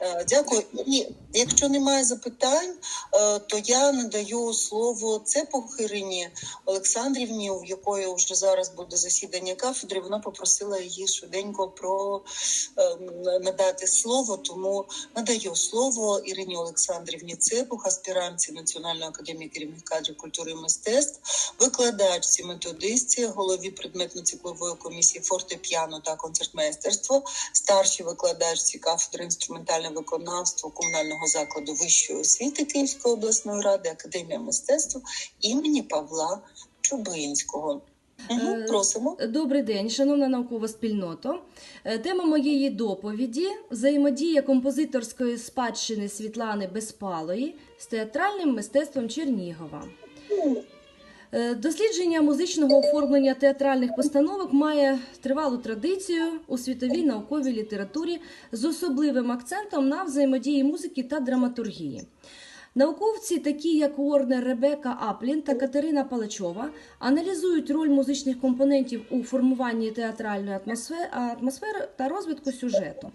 Е, Дякую. І якщо немає запитань, е, то я надаю слово Цепух Ірині Олександрівні, у якої вже зараз буде засідання кафедри. Вона попросила її швиденько про ем, надати слово. Тому надаю слово Ірині Олександрівні Цепух, аспірантці Національної академії керівних кадрів культури і мистецтв, викладачці, методистці, голові предметно-циклової комісії фортепіано та концертмейстерство, старшій викладачці кафедри інструментальне виконавство комунального закладу вищої освіти Київської обласної ради, Академія мистецтв імені Павла Чубинського. Угу, просимо. Добрий день, шановна наукова спільнота. Е, Тема моєї доповіді взаємодія композиторської спадщини Світлани Безпалої з театральним мистецтвом Чернігова. Е, Дослідження музичного оформлення театральних постановок має тривалу традицію у світовій науковій літературі з особливим акцентом на взаємодії музики та драматургії. Науковці, такі як Уорнер Ребека Аплін та Катерина Палачова, аналізують роль музичних компонентів у формуванні театральної атмосфери, атмосфери та розвитку сюжету.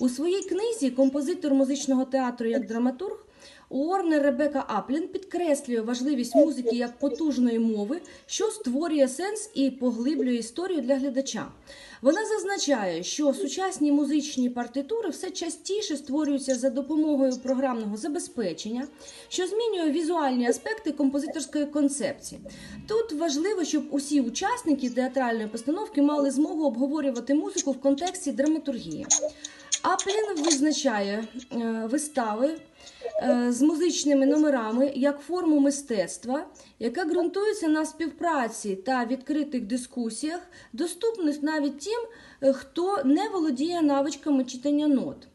У своїй книзі Композитор музичного театру як драматург Уорнер Ребека Аплін підкреслює важливість музики як потужної мови, що створює сенс і поглиблює історію для глядача. Вона зазначає, що сучасні музичні партитури все частіше створюються за допомогою програмного забезпечення, що змінює візуальні аспекти композиторської концепції. Тут важливо, щоб усі учасники театральної постановки мали змогу обговорювати музику в контексті драматургії. Аплін визначає е, вистави з музичними номерами як форму мистецтва, яка ґрунтується на співпраці та відкритих дискусіях, доступних навіть тим, е, хто не володіє навичками читання нот.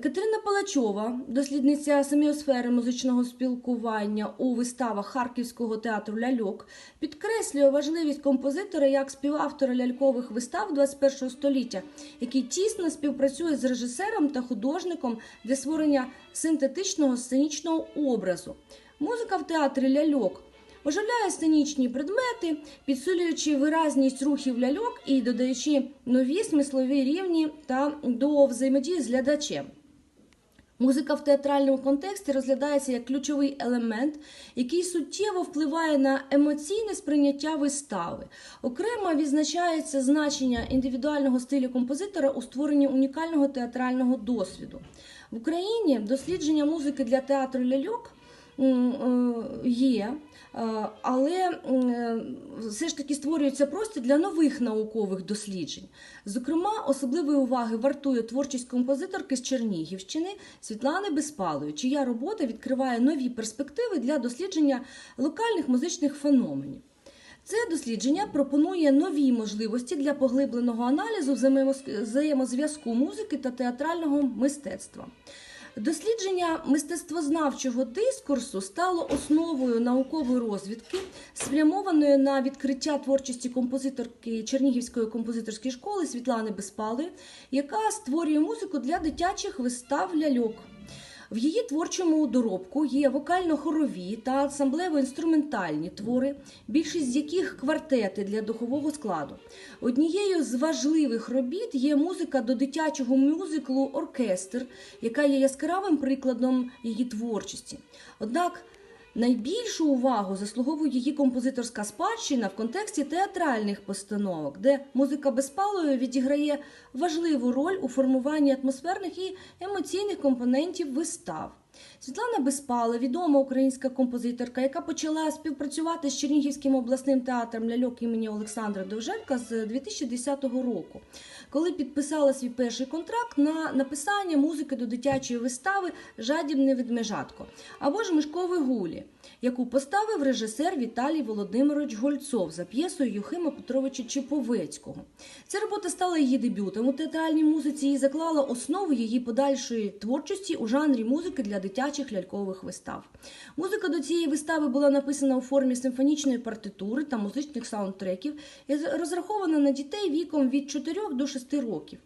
Катерина Палачова, дослідниця семіосфери музичного спілкування у виставах Харківського театру Ляльок, підкреслює важливість композитора як співавтора лялькових вистав 21 століття, який тісно співпрацює з режисером та художником для створення синтетичного сценічного образу. Музика в театрі Ляльок оживляє сценічні предмети, підсилюючи виразність рухів ляльок і додаючи нові смислові рівні та до взаємодії з глядачем. Музика в театральному контексті розглядається як ключовий елемент, який суттєво впливає на емоційне сприйняття вистави. Окремо відзначається значення індивідуального стилю композитора у створенні унікального театрального досвіду. В Україні дослідження музики для театру ляльок є. Е, Але е, все ж таки створюється простір для нових наукових досліджень. Зокрема, особливої уваги вартує творчість композиторки з Чернігівщини Світлани Безпалої, чия робота відкриває нові перспективи для дослідження локальних музичних феноменів. Це дослідження пропонує нові можливості для поглибленого аналізу взаємозв'язку музики та театрального мистецтва. Дослідження мистецтвознавчого дискурсу стало основою наукової розвідки, спрямованої на відкриття творчості композиторки Чернігівської композиторської школи Світлани Безпали, яка створює музику для дитячих вистав ляльок. В її творчому доробку є вокально-хорові та ансамблево-інструментальні твори, більшість з яких квартети для духового складу. Однією з важливих робіт є музика до дитячого мюзиклу Оркестр, яка є яскравим прикладом її творчості. Однак Найбільшу увагу заслуговує її композиторська спадщина в контексті театральних постановок, де музика безпалою відіграє важливу роль у формуванні атмосферних і емоційних компонентів вистав. Світлана Безпала, відома українська композиторка, яка почала співпрацювати з Чернігівським обласним театром ляльок імені Олександра Довженка з 2010 року, коли підписала свій перший контракт на написання музики до дитячої вистави Жадібне ведмежатко або ж Мишкові гулі, яку поставив режисер Віталій Володимирович Гольцов за п'єсою Юхима Петровича Чеповецького. Ця робота стала її дебютом у театральній музиці і заклала основу її подальшої творчості у жанрі музики для дитячих лялькових вистав. Музика до цієї вистави була написана у формі симфонічної партитури та музичних саундтреків і розрахована на дітей віком від 4 до 6 років.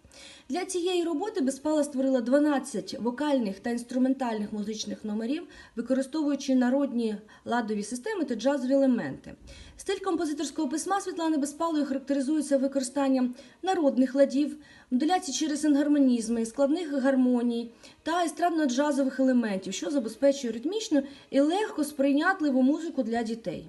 Для цієї роботи Безпала створила 12 вокальних та інструментальних музичних номерів, використовуючи народні ладові системи та джазові елементи. Стиль композиторського письма Світлани Безпалої характеризується використанням народних ладів, модуляції через енгармонізми, складних гармоній та естрадно-джазових елементів, що забезпечує ритмічну і легко сприйнятливу музику для дітей.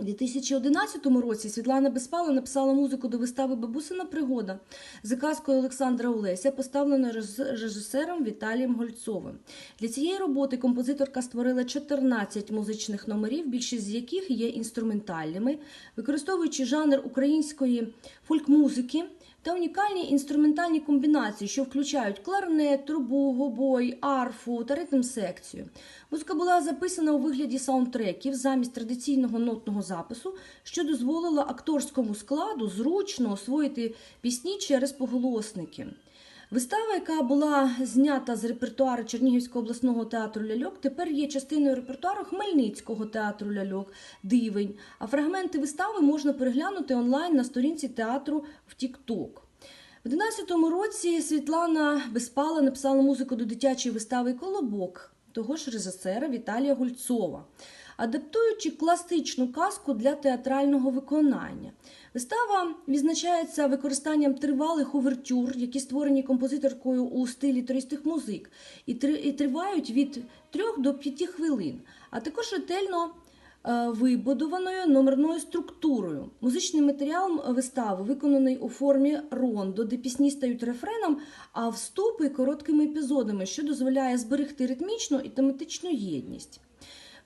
У 2011 році Світлана Безпала написала музику до вистави Бабусина пригода за казкою Олександра Олеся, поставленою реж- режисером Віталієм Гольцовим. Для цієї роботи композиторка створила 14 музичних номерів, більшість з яких є інструментальними, використовуючи жанр української фольк-музики та унікальні інструментальні комбінації, що включають кларнет, трубу, гобой, арфу та ритм-секцію. Музика була записана у вигляді саундтреків замість традиційного нотного запису, що дозволило акторському складу зручно освоїти пісні через поголосники. Вистава, яка була знята з репертуару Чернігівського обласного театру ляльок, тепер є частиною репертуару Хмельницького театру ляльок Дивень. А фрагменти вистави можна переглянути онлайн на сторінці театру в TikTok. У 2011 році Світлана Безпала написала музику до дитячої вистави Колобок того ж режисера Віталія Гульцова, адаптуючи класичну казку для театрального виконання. Вистава відзначається використанням тривалих увертюр, які створені композиторкою у стилі туристих музик, і три- тривають від 3 до 5 хвилин, а також ретельно е, вибудованою номерною структурою. Музичний матеріал вистави виконаний у формі рондо, де пісні стають рефреном, а вступи короткими епізодами, що дозволяє зберегти ритмічну і тематичну єдність.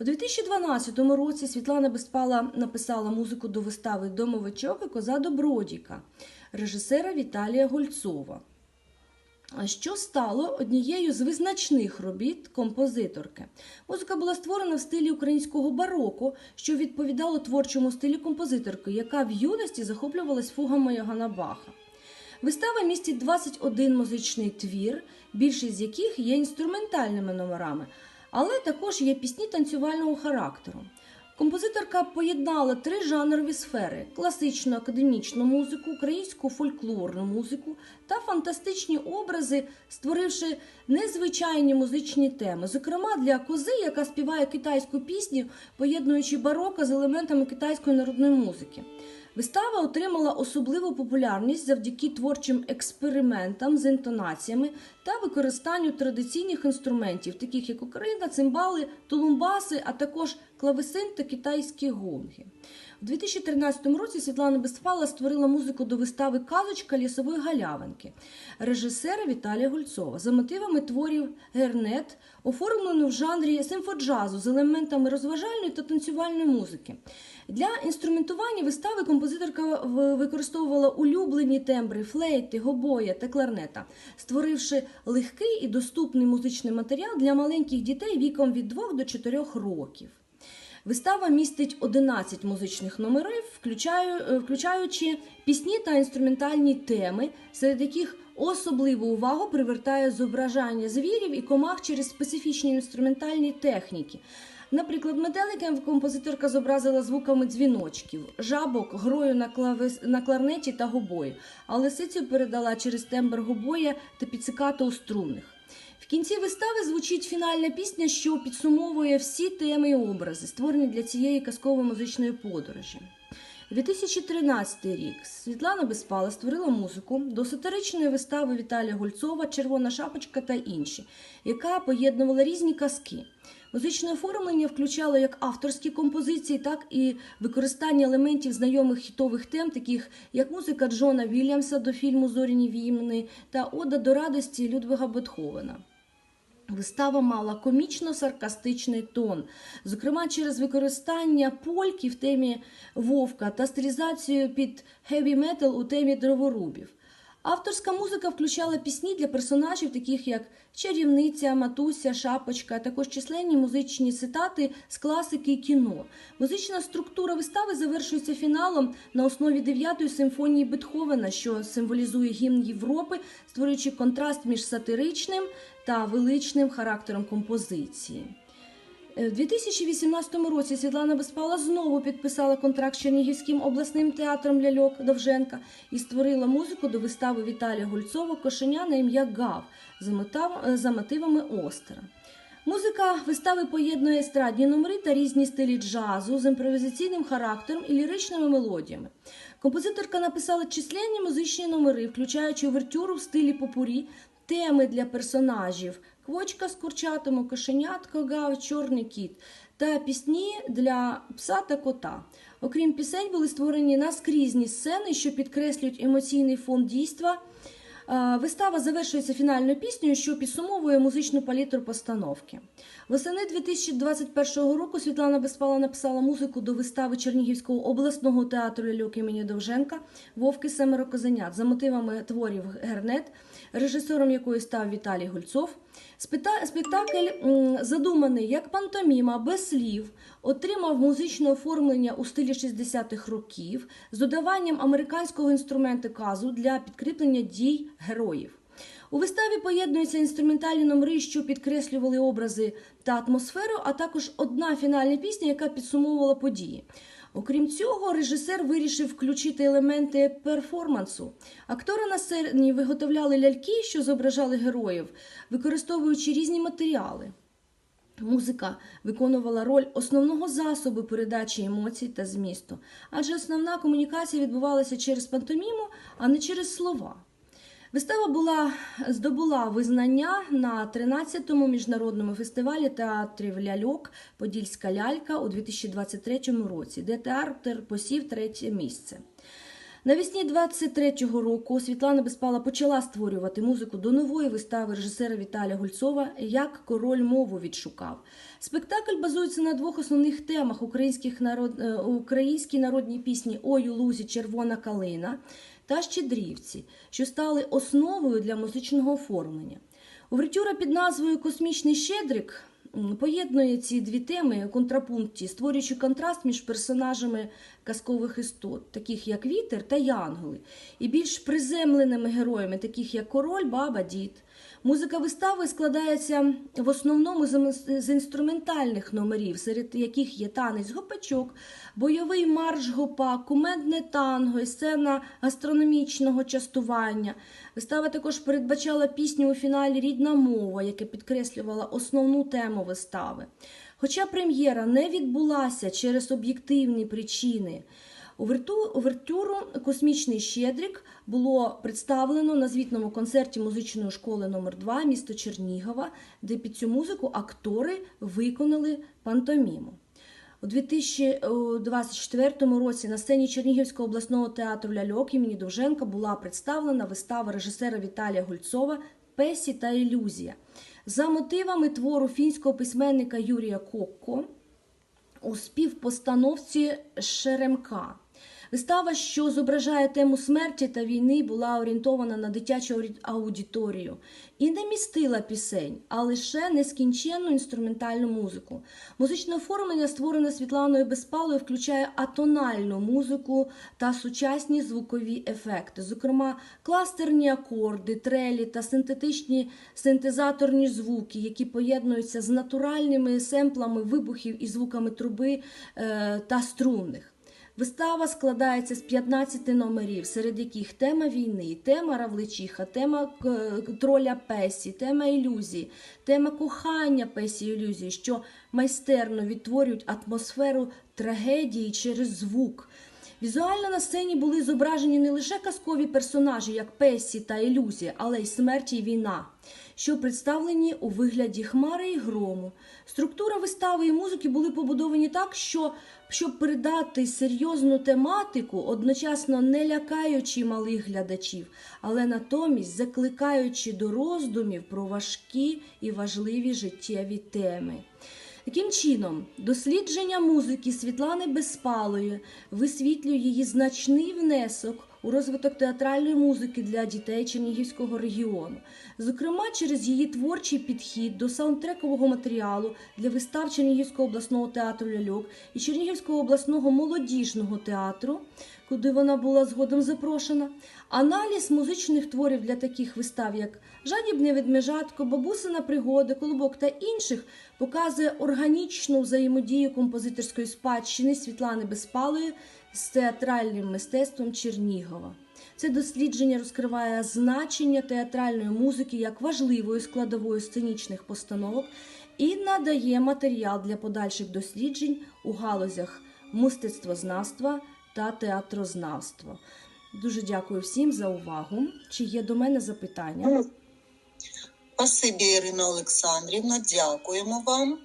У 2012 році Світлана Безпала написала музику до вистави Домовичок і коза Добродіка режисера Віталія Гольцова що стало однією з визначних робіт композиторки. Музика була створена в стилі українського бароко, що відповідало творчому стилі композиторки, яка в юності захоплювалась фугами Йогана Баха. Вистава містить 21 музичний твір, більшість з яких є інструментальними номерами, але також є пісні танцювального характеру. Композиторка поєднала три жанрові сфери: класичну академічну музику, українську фольклорну музику та фантастичні образи, створивши незвичайні музичні теми, зокрема для кози, яка співає китайську пісню, поєднуючи бароко з елементами китайської народної музики. Вистава отримала особливу популярність завдяки творчим експериментам з інтонаціями та використанню традиційних інструментів, таких як україна, цимбали, тулумбаси, а також клавесин та китайські гонги. У 2013 році Світлана Безпала створила музику до вистави Казочка лісової галявинки режисера Віталія Гульцова за мотивами творів Гернет, оформлену в жанрі симфоджазу з елементами розважальної та танцювальної музики. Для інструментування вистави композиторка використовувала улюблені тембри флейти, гобоя та кларнета, створивши легкий і доступний музичний матеріал для маленьких дітей віком від 2 до 4 років. Вистава містить 11 музичних номерів, е, включаючи пісні та інструментальні теми, серед яких особливу увагу привертає зображання звірів і комах через специфічні інструментальні техніки. Наприклад, метеликам композиторка зобразила звуками дзвіночків, жабок грою на, клавес... на кларнеті та гобої, а лисицю передала через тембр гобоя та піцикато струнних. В кінці вистави звучить фінальна пісня, що підсумовує всі теми і образи, створені для цієї казково-музичної подорожі. 2013 рік Світлана Безпала створила музику до сатиричної вистави Віталія Гольцова Червона шапочка та інші, яка поєднувала різні казки. Музичне оформлення включало як авторські композиції, так і використання елементів знайомих хітових тем, таких як музика Джона Вільямса до фільму Зоряні війни та Ода до радості Людвига Бетховена. Вистава мала комічно-саркастичний тон, зокрема через використання польки в темі вовка та стилізацію під хеві метал у темі дроворубів. Авторська музика включала пісні для персонажів, таких як чарівниця, матуся, шапочка, також численні музичні цитати з класики і кіно. Музична структура вистави завершується фіналом на основі 9-ї симфонії Бетховена, що символізує гімн Європи, створюючи контраст між сатиричним та величним характером композиції. Е, У 2018 році Світлана Безпала знову підписала контракт з Чернігівським обласним театром ляльок Довженка і створила музику до вистави Віталія Гульцова Кошеня на ім'я Гав е, за мотивами Остера. Музика вистави поєднує естрадні номери та різні стилі джазу з імпровізаційним характером і ліричними мелодіями. Композиторка написала численні музичні номери, включаючи овертюру в стилі попурі, теми для персонажів Квочка з курчатами, кошенятко, гав, чорний кіт та пісні для пса та кота. Окрім пісень, були створені наскрізні сцени, що підкреслюють емоційний фон дійства. Е, Вистава завершується фінальною піснею, що підсумовує музичну палітру постановки. Восени 2021 року Світлана Безпала написала музику до вистави Чернігівського обласного театру ляльок імені Довженка Вовки Семеро Козенят за мотивами творів Гернет, режисером якої став Віталій Гульцов. Спектакль, задуманий як пантоміма без слів, отримав музичне оформлення у стилі 60-х років з додаванням американського інструменту казу для підкріплення дій героїв. У виставі поєднуються інструментальні номери, що підкреслювали образи та атмосферу, а також одна фінальна пісня, яка підсумовувала події. Окрім цього, режисер вирішив включити елементи перформансу. Актори на сцені виготовляли ляльки, що зображали героїв, використовуючи різні матеріали. Музика виконувала роль основного засобу передачі емоцій та змісту, адже основна комунікація відбувалася через пантоміму, а не через слова. Вистава була здобула визнання на 13-му міжнародному фестивалі театрів ляльок Подільська лялька у 2023 році, де театр посів третє місце. Навесні 23-го року Світлана Безпала почала створювати музику до нової вистави режисера Віталія Гульцова Як король мову відшукав. Спектакль базується на двох основних темах українських народ... е, українській народній пісні Ой у лузі червона калина та Щедрівці, що стали основою для музичного оформлення. Увертюра під назвою Космічний Щедрик поєднує ці дві теми у контрапункті, створюючи контраст між персонажами казкових істот, таких як Вітер та Янголи, і більш приземленими героями, таких як Король, Баба, Дід. Музика вистави складається в основному з інструментальних номерів, серед яких є танець гопачок, бойовий марш гопак, кумедне танго і сцена гастрономічного частування. Вистава також передбачала пісню у фіналі Рідна мова, яка підкреслювала основну тему вистави. Хоча прем'єра не відбулася через об'єктивні причини. Увертюру Космічний Щедрик було представлено на звітному концерті музичної школи номер 2 місто Чернігова, де під цю музику актори виконали пантоміму. У 2024 році на сцені Чернігівського обласного театру ляльок імені Довженка була представлена вистава режисера Віталія Гульцова Песі та ілюзія за мотивами твору фінського письменника Юрія Кокко у співпостановці Шеремка. Вистава, що зображає тему смерті та війни, була орієнтована на дитячу аудиторію і не містила пісень, а лише нескінченну інструментальну музику. Музичне оформлення, створене Світланою Безпалою, включає атональну музику та сучасні звукові ефекти, зокрема кластерні акорди, трелі та синтетичні синтезаторні звуки, які поєднуються з натуральними семплами вибухів і звуками труби е, та струнних. Вистава складається з 15 номерів, серед яких тема війни, тема Равличиха, тема е, троля Песі, тема ілюзії, тема кохання Песі ілюзії, що майстерно відтворюють атмосферу трагедії через звук. Візуально на сцені були зображені не лише казкові персонажі, як Песі та Ілюзія, але й смерть і війна, що представлені у вигляді хмари і грому. Структура вистави і музики були побудовані так, що щоб передати серйозну тематику, одночасно не лякаючи малих глядачів, але натомість закликаючи до роздумів про важкі і важливі життєві теми. Таким чином, дослідження музики Світлани Безпалої висвітлює її значний внесок у розвиток театральної музики для дітей Чернігівського регіону, зокрема через її творчий підхід до саундтрекового матеріалу для вистав Чернігівського обласного театру ляльок і Чернігівського обласного молодіжного театру, куди вона була згодом запрошена. Аналіз музичних творів для таких вистав, як Жадібне ведмежатко, Бабусина пригода, Колобок та інших, показує органічну взаємодію композиторської спадщини Світлани Безпалої з театральним мистецтвом Чернігова. Це дослідження розкриває значення театральної музики як важливої складової сценічних постановок і надає матеріал для подальших досліджень у галузях мистецтвознавства та театрознавства. Дуже дякую всім за увагу. Чи є до мене запитання? Спасибі, Ірина Олександрівна, дякуємо вам.